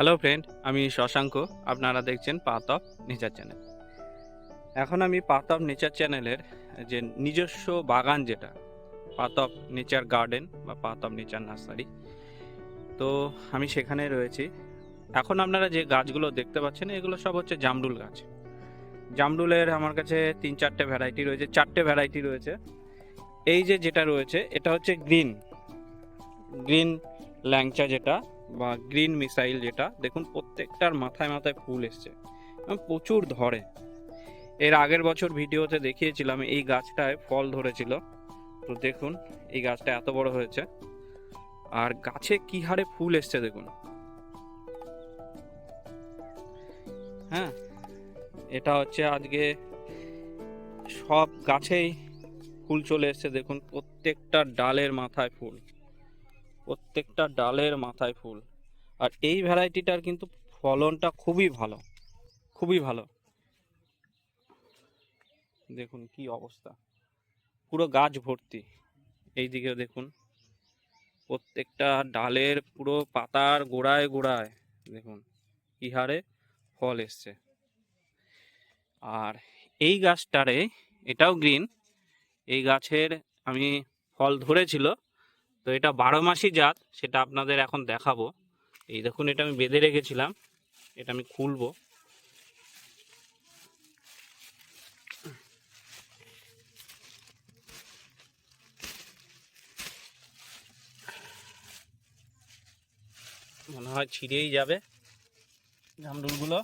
Hello friend আমি শশাঙ্ক। আপনারা দেখছেন অফ নেচার চ্যানেল এখন আমি অফ নেচার চ্যানেলের যে নিজস্ব বাগান যেটা অফ নেচার গার্ডেন বা অফ নেচার নার্সারি তো আমি সেখানে রয়েছি। এখন আপনারা যে গাছগুলো দেখতে পাচ্ছেন, এগুলো সব হচ্ছে জামরুল গাছ। জামরুলের আমার কাছে তিন চারটে ভ্যারাইটি রয়েছে, চারটে ভ্যারাইটি রয়েছে। এই যে যেটা রয়েছে, এটা হচ্ছে গ্রিন গ্রিন ল্যাংচা যেটা। বা গ্রিন মিসাইল যেটা, দেখুন প্রত্যেকটার মাথায় মাথায় ফুল এসছে প্রচুর ধরে। এর আগের বছর ভিডিওতে দেখিয়েছিলাম এই গাছটায় ফল ধরেছিল। তো দেখুন, এই গাছটা এত বড় হয়েছে। আর গাছে কি হারে ফুল এসছে দেখুন। হ্যাঁ এটা হচ্ছে আজকে সব গাছেই ফুল চলে এসছে। দেখুন, প্রত্যেকটা ডালের মাথায় ফুল। প্রত্যেকটা ডালের মাথায় ফুল। আর এই ভ্যারাইটিটার কিন্তু ফলনটা খুবই ভালো খুবই ভালো। দেখুন কি অবস্থা। পুরো গাছ ভর্তি। এই দিকে দেখুন, প্রত্যেকটা ডালের পুরো পাতার গোড়ায় গোড়ায় দেখুন কি হারে ফল এসছে। আর এই গাছটারে, এটাও গ্রিন, এই গাছের আমি ফল ধরেছিল তো এটা বারো মাসি জাত, সেটা আপনাদের এখন দেখাবো। এই দেখুন, এটা আমি বেঁধে রেখেছিলাম, এটা আমি খুলবো। মনে হয় ছিঁড়েই যাবে জামরুলগুলো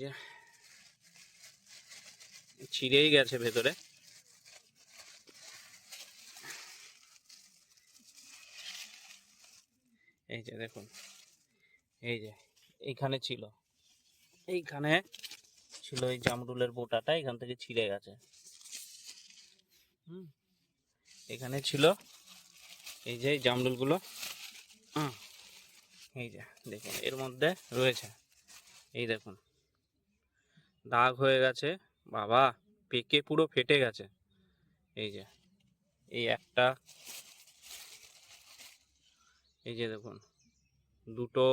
যে ছিঁড়েই গেছে ভেতরে। এই যে দেখুন, এই যে এইখানে ছিল। এইখানে ছিল এই জামরুলের বোটাটা, এখান থেকে ছিঁড়ে গেছে। হুম, এখানে ছিল এই যে জামরুলগুলো। এই যে দেখুন, এর মধ্যে রয়েছে। এই দেখুন দাগ হয়ে গেছে। বাবা, পেকে পুরো ফেটে গেছে। এই যে, এই একটা। এই যে দেখুন, দুটো।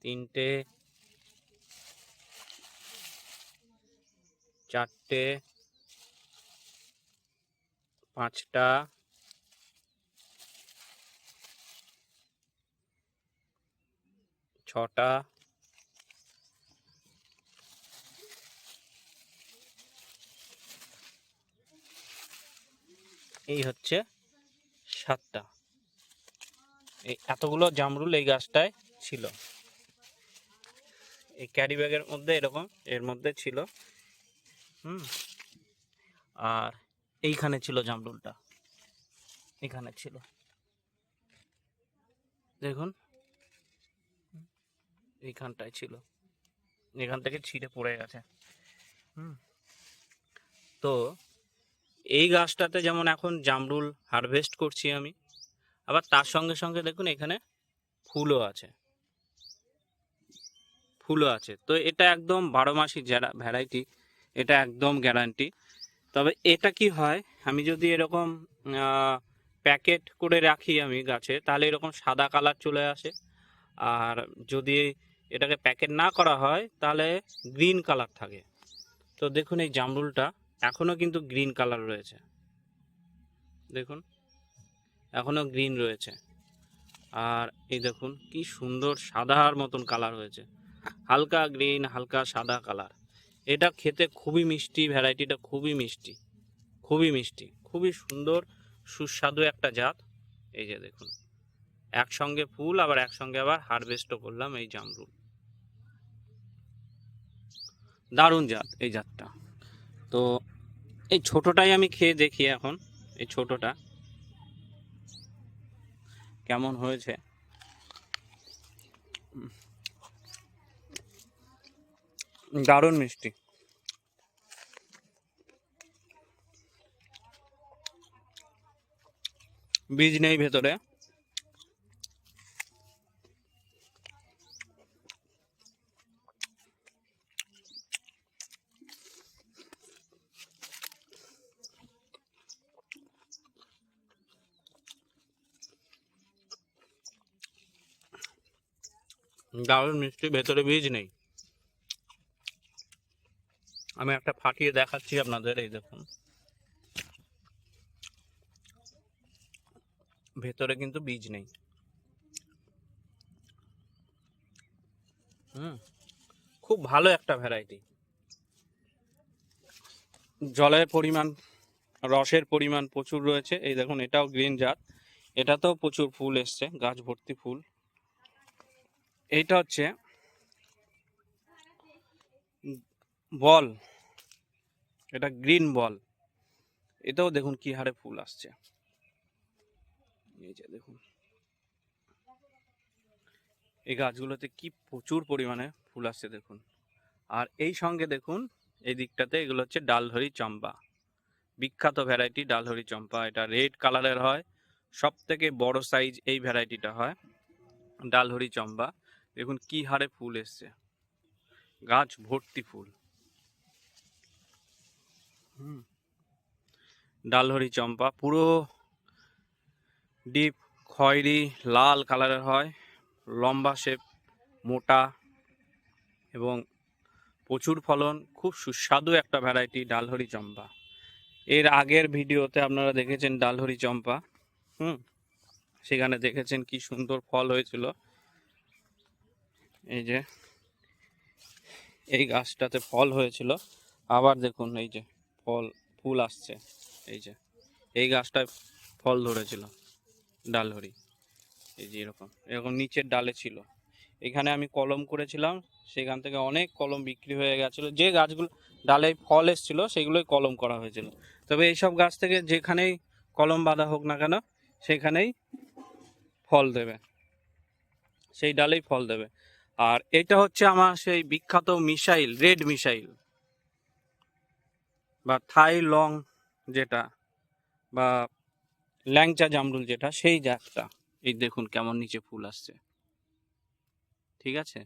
তিনটে। চারটে। পাঁচটা। ছটা। এই হচ্ছে সাতটা। এই এতগুলো জামরুল এই গাছটায় ছিল। এই ক্যারি ব্যাগের মধ্যে এরকম, এর মধ্যে ছিল। হুম। আর এইখানে ছিল জামরুলটা। এখানে ছিল। দেখুন। এইখানটায় ছিল। এখান থেকে ছিঁড়ে পড়ে গেছে। হুম। তো এই গাছটাতে যেমন এখন জামরুল হারভেস্ট করছি আমি, আবার তার সঙ্গে সঙ্গে দেখুন এখানে ফুলও আছে। ফুলও আছে। তো এটা একদম বারো মাসি যারা ভ্যারাইটি এটা একদম গ্যারান্টি তবে এটা কি হয়, আমি যদি এরকম প্যাকেট করে রাখি আমি গাছে, তাহলে এরকম সাদা কালার চলে আসে। আর যদি এটাকে প্যাকেট না করা হয়, তাহলে গ্রিন কালার থাকে। তো দেখুন এই জামরুলটা, এখনও কিন্তু গ্রিন কালার রয়েছে। দেখুন, এখনও গ্রিন রয়েছে। আর এই দেখুন, কি সুন্দর সাদার মতন কালার হয়েছে। হালকা গ্রিন, হালকা সাদা কালার। এটা খেতে খুবই মিষ্টি, ভ্যারাইটিটা খুবই মিষ্টি। খুবই মিষ্টি, খুবই সুন্দর, সুস্বাদু একটা জাত। এই যে দেখুন, একসঙ্গে ফুল, আবার একসঙ্গে আবার হারভেস্টও করলাম এই জামরুল। দারুণ জাত এই জাতটা। তো এই ছোটটাই আমি খেয়ে দেখি এখন, এই ছোটটা। কেমন হয়েছে? দারুণ মিষ্টি। বীজ নেই ভেতরে। দারুণ মিষ্টি, ভেতরে বীজ নেই। আমি একটা ফাটিয়ে দেখাচ্ছি আপনাদের, এই দেখুন। ভেতরে কিন্তু বীজ নেই। হুম, খুব ভালো একটা ভ্যারাইটি। জলের পরিমাণ, রসের পরিমাণ প্রচুর রয়েছে। এই দেখুন, এটাও গ্রিন জাত। এটাতেও প্রচুর ফুল এসছে, গাছ ভর্তি ফুল। এইটা হচ্ছে বল। এটা গ্রিন বল। এটাও দেখুন কি হারে ফুল আসছে। এই দেখুন। এই গাছগুলোতে কি প্রচুর পরিমাণে ফুল আসছে দেখুন। আর এই সঙ্গে দেখুন, এই দিকটাতে এগুলো হচ্ছে ডালহরি চম্পা। বিখ্যাত ভ্যারাইটি ডালহরি চম্পা। এটা রেড কালারের হয়। সব থেকে বড় সাইজ এই ভ্যারাইটিটা হয়। ডালহরি চম্পা। দেখুন কি হারে ফুল এসছে। গাছ ভর্তি ফুল। ডালহরি চম্পা, পুরো ডিপ, খয়েরি, লাল কালারের হয়, লম্বা শেপ, মোটা এবং প্রচুর ফলন, খুব সুস্বাদু একটা ভ্যারাইটি ডালহরি চম্পা। এর আগের ভিডিওতে আপনারা দেখেছেন ডালহরি চম্পা। হুম। সেখানে দেখেছেন কি সুন্দর ফল হয়েছিল। এই যে, এই গাছটাতে ফল হয়েছিল। আবার দেখুন এই যে ফল, ফুল আসছে। এই যে, এই গাছটায় ফল ধরেছিল, ডালহরি। এই যে এরকম এরকম নিচের ডালে ছিল। এখানে আমি কলম করেছিলাম, সেখান থেকে অনেক কলম বিক্রি হয়ে গেছিল। যে গাছগুলো, ডালে ফল এসেছিল, সেগুলোই কলম করা হয়েছিল। তবে এইসব গাছ থেকে যেখানেই কলম বাঁধা হোক না কেন, সেখানেই ফল দেবে। সেই ডালেই ফল দেবে। আর এটা হচ্ছে আমার সেই বিখ্যাত মিসাইল, রেড মিসাইল। বা থাই লং যেটা, বা ল্যাংচা জামরুল যেটা, সেই জাতটা। এই দেখুন কেমন নিচে ফুল আসছে। ঠিক আছে?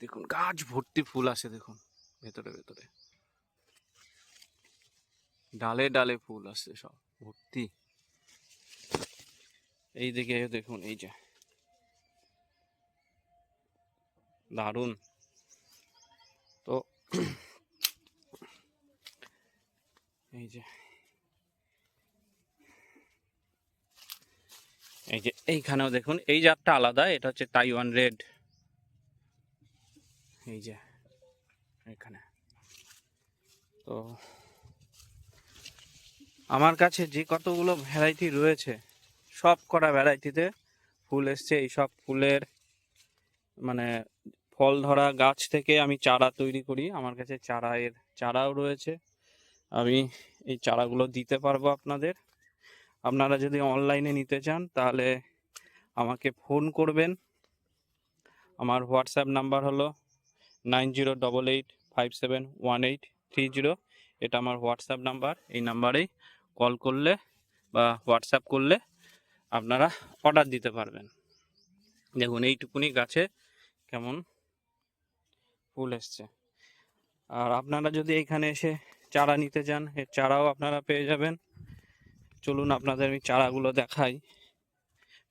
দেখুন, গাছ ভর্তি ফুল আসে, দেখুন, ভেতরে ভেতরে। ডালে ডালে ফুল আসছে সব, ভর্তি। এই দিকে দেখুন, এই যে। দারুণ। তো এই যে এই যে এইখানেও দেখুন, এই জাতটা আলাদা, এটা হচ্ছে তাইওয়ান রেড এই যে, এখানে। তো আমার কাছে যে কতগুলো ভ্যারাইটি রয়েছে, সব কটা ভ্যারাইটিতে ফুল এসছে। এই সব ফুলের মানে ফল ধরা গাছ থেকে আমি চারা তৈরি করি। আমার কাছে চারা এর চারাও রয়েছে। আমি এই চারাগুলো দিতে পারব আপনাদের। আপনারা যদি অনলাইনে নিতে চান, তাহলে আমাকে ফোন করবেন। আমার হোয়াটসঅ্যাপ নাম্বার হলো nine zero double eight five seven one eight three zero. এটা আমার হোয়াটসঅ্যাপ নাম্বার। এই নাম্বারেই কল করলে বা হোয়াটসঅ্যাপ করলে আপনারা অর্ডার দিতে পারবেন। দেখুন, এইটুকুনি গাছে কেমন ফুল এসছে। আর আপনারা যদি এইখানে এসে চারা নিতে চান এর চারাও আপনারা পেয়ে যাবেন। চলুন আপনাদের আমি চারাগুলো দেখাই।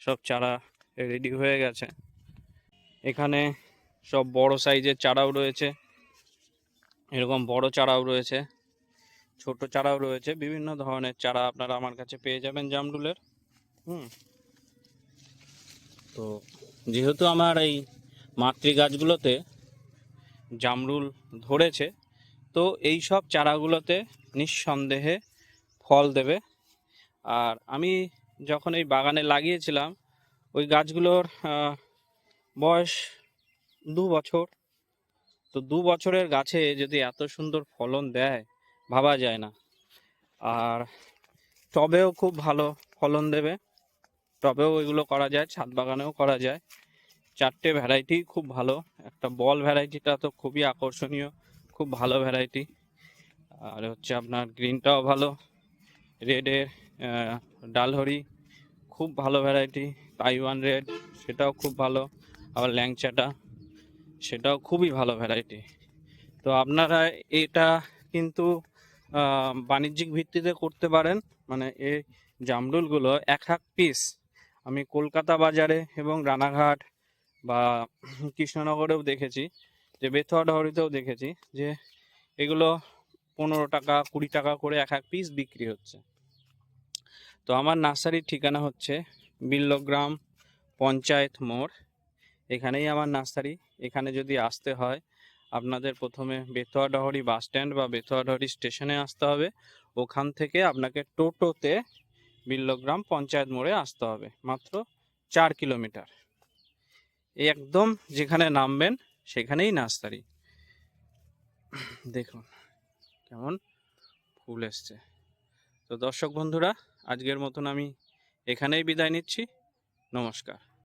সব চারা রেডি হয়ে গেছে। এখানে সব বড় সাইজের চারাও রয়েছে। এরকম বড় চারাও রয়েছে। ছোট চারাও রয়েছে। বিভিন্ন ধরনের চারা আপনারা আমার কাছে পেয়ে যাবেন জামরুলের। হুম। তো যেহেতু আমার এই মাতৃ গাছগুলোতে জামরুল ধরেছে, তো এই সব চারাগুলোতে নিঃসন্দেহে ফল দেবে। আর আমি যখন এই বাগানে লাগিয়েছিলাম, ওই গাছগুলোর বয়স দু বছর। তো দু বছরের গাছে যদি এত সুন্দর ফলন দেয়, ভাবা যায় না। আর টবেও খুব ভালো ফলন দেবে। টবেও এগুলো করা যায়, ছাদ বাগানেও করা যায়। চারটে ভ্যারাইটি খুব ভালো। একটা বল ভ্যারাইটিটা তো খুবই আকর্ষণীয়, খুব ভালো ভ্যারাইটি। আর হচ্ছে আপনার গ্রিনটাও ভালো, রেডের ডালহরি, খুব ভালো ভ্যারাইটি, তাইওয়ান রেড, সেটাও খুব ভালো, আবার ল্যাংচাটা, সেটাও খুবই ভালো ভ্যারাইটি। তো আপনারা এটা কিন্তু বাণিজ্যিক ভিত্তিতে করতে পারেন মানে এই জামরুলগুলো এক এক পিস আমি কলকাতা বাজারে এবং রানাঘাট বা কৃষ্ণনগরেও দেখেছি, যে বেথুয়া ডহরিতেও দেখেছি, যে এগুলো পনেরো টাকা, কুড়ি টাকা করে এক এক পিস বিক্রি হচ্ছে। তো আমার নার্সারির ঠিকানা হচ্ছে বিল্লগ্রাম পঞ্চায়েত মোড়। এখানেই আমার নার্সারি। এখানে যদি আসতে হয়, আপনাদের প্রথমে বেথুয়া ডহরি বাস স্ট্যান্ড বা বেথুয়া ডহরি স্টেশনে আসতে হবে। ওখান থেকে আপনাকে টোটোতে বিল্লগ্রাম পঞ্চায়েত মোড়ে আসতে হবে, মাত্র চার কিলোমিটার। একদম যেখানে নামবেন, সেখানেই নাস্তারি দেখুন, কেমন ফুল এসছে। তো দর্শক বন্ধুরা, আজকের মতন আমি এখানেই বিদায় নিচ্ছি। নমস্কার।